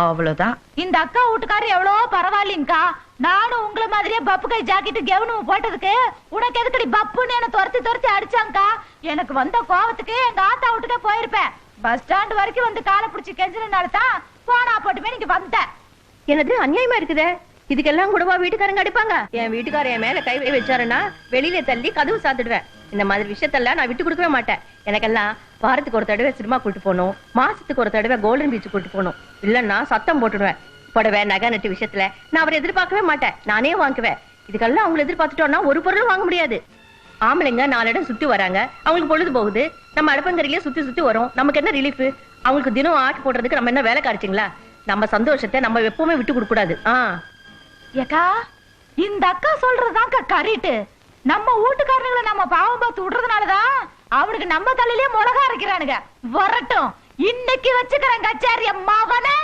அவ்வளவுதான். இந்த அக்கா வீட்டுக்காரர் எவ்வளவோ பரவாயில்லைங்கக்கா. நானும் உங்கள மாதிரியே பப்பு கை ஜாக்கெட்டு கெவனும் போட்டதுக்கு உனக்கு எதுக்கடி பப்புன்னு என்ன துரத்தி துரத்தி அடிச்சாங்கக்கா? எனக்கு வந்த கோவத்துக்கு எங்க ஆத்தா வீட்டுக்கே போயிருப்பேன். பஸ் ஸ்டாண்ட் வரைக்கும் வந்து காலை பிடிச்சி கெஞ்சினால தான் போனா போட்டுமே நீங்க வந்தேன் எனக்கு அநியாயமா இருக்குதே? இதுக்கெல்லாம் கூடவா வீட்டுக்காரங்க அடிப்பாங்க. என் வீட்டுக்கார என் மேல கை வச்சாருன்னா வெளியில தள்ளி கதவு சாத்துடுவேன். இந்த மாதிரி விஷயத்தெல்லாம் நான் விட்டு கொடுக்கவே மாட்டேன். எனக்கெல்லாம் வாரத்துக்கு ஒரு தடவை சினிமா கூட்டு போகணும். மாசத்துக்கு ஒரு தடவை கோல்டன் பீச் கூட்டு போகணும். இல்லன்னா சத்தம் போட்டுடுவேன். புடவை நகை நட்டு விஷயத்துல நான் அவரை எதிர்பார்க்கவே மாட்டேன். நானே வாங்குவேன். இதுக்கெல்லாம் அவங்களை எதிர்பார்த்துட்டோம்னா ஒரு பொருளும் வாங்க முடியாது. ஆம்பளைங்க நாலு இடம் சுத்தி வராங்க. அவங்களுக்கு பொழுது போகுது. நம்ம அடுப்பங்கரையிலே சுத்தி சுத்தி வரோம். நமக்கு என்ன ரிலீஃப் அவங்களுக்கு தினம் ஆட்டு போடுறதுக்கு நம்ம என்ன வேலை காரிச்சிங்களா நம்ம சந்தோஷத்தை நம்ம எப்பவுமே விட்டு கொடுக்க கூடாது. ஆ. ஏக்கா இந்த அக்கா சொல்றதுதான்க்கா கரெக்ட் நம்ம வீட்டுக்காரங்களை நம்ம பாவம் பார்த்து விடுறதுனாலதான் அவனுக்கு நம்ம தலையிலே மிளகா அரைக்கிறானுங்க. வரட்டும். இன்னைக்கு வச்சுக்கிறேன் கச்சாரிய மகனை